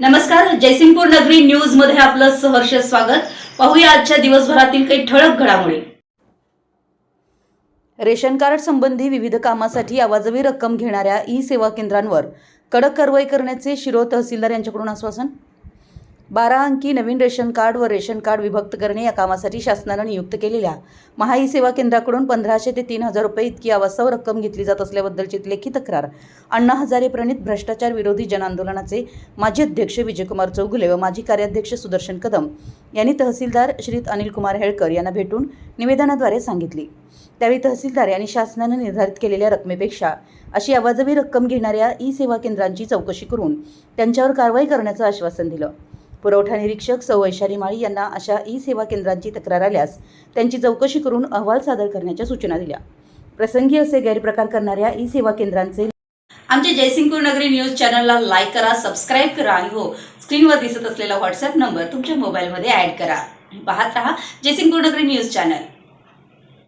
नमस्कार जयसिंगपूर नगरी न्यूजमध्ये आपलं सहर्ष स्वागत. पाहूया आजच्या दिवसभरातील काही ठळक घडामोडी. रेशन कार्ड संबंधी विविध कामासाठी आवाजवी रक्कम घेणाऱ्या ई सेवा केंद्रांवर कडक कारवाई करण्याचे शिरो तहसीलदार यांच्याकडून आश्वासन? बारा अंकी नवीन रेशन कार्ड व रेशन कार्ड विभक्त करणे या कामासाठी शासनानं नियुक्त केलेल्या महाई सेवा केंद्राकडून पंधराशे ते तीन हजार रुपये इतकी आवास्तव रक्कम घेतली जात असल्याबद्दलची लेखी तक्रार अण्णा हजारे प्रणित भ्रष्टाचार विरोधी जनआंदोलनाचे माजी अध्यक्ष विजयकुमार चौगुले व माजी कार्याध्यक्ष सुदर्शन कदम यांनी तहसीलदार श्रीत अनिल कुमार हेळकर यांना भेटून निवेदनाद्वारे सांगितली. त्यावेळी तहसीलदार यांनी शासनानं निर्धारित केलेल्या रकमेपेक्षा अशी आवाजवी रक्कम घेणाऱ्या ई सेवा केंद्रांची चौकशी करून त्यांच्यावर कारवाई करण्याचं आश्वासन दिलं. पुरवठा निरीक्षक सौ. वैशाली माळी यांना अशा ई सेवा केंद्रांची तक्रार आल्यास त्यांची चौकशी करून अहवाल सादर करण्याच्या सूचना दिल्या. प्रसंगी असे गैरप्रकार करणाऱ्या ई सेवा केंद्रांचे आमच्या जयसिंगपूर नगरी न्यूज चॅनलला लाईक करा सबस्क्राईब करा आणि हो स्क्रीनवर दिसत असलेला व्हॉट्सअप नंबर तुमच्या मोबाईलमध्ये ऍड करा. पाहत रहा जयसिंगपूर नगरी न्यूज चॅनल.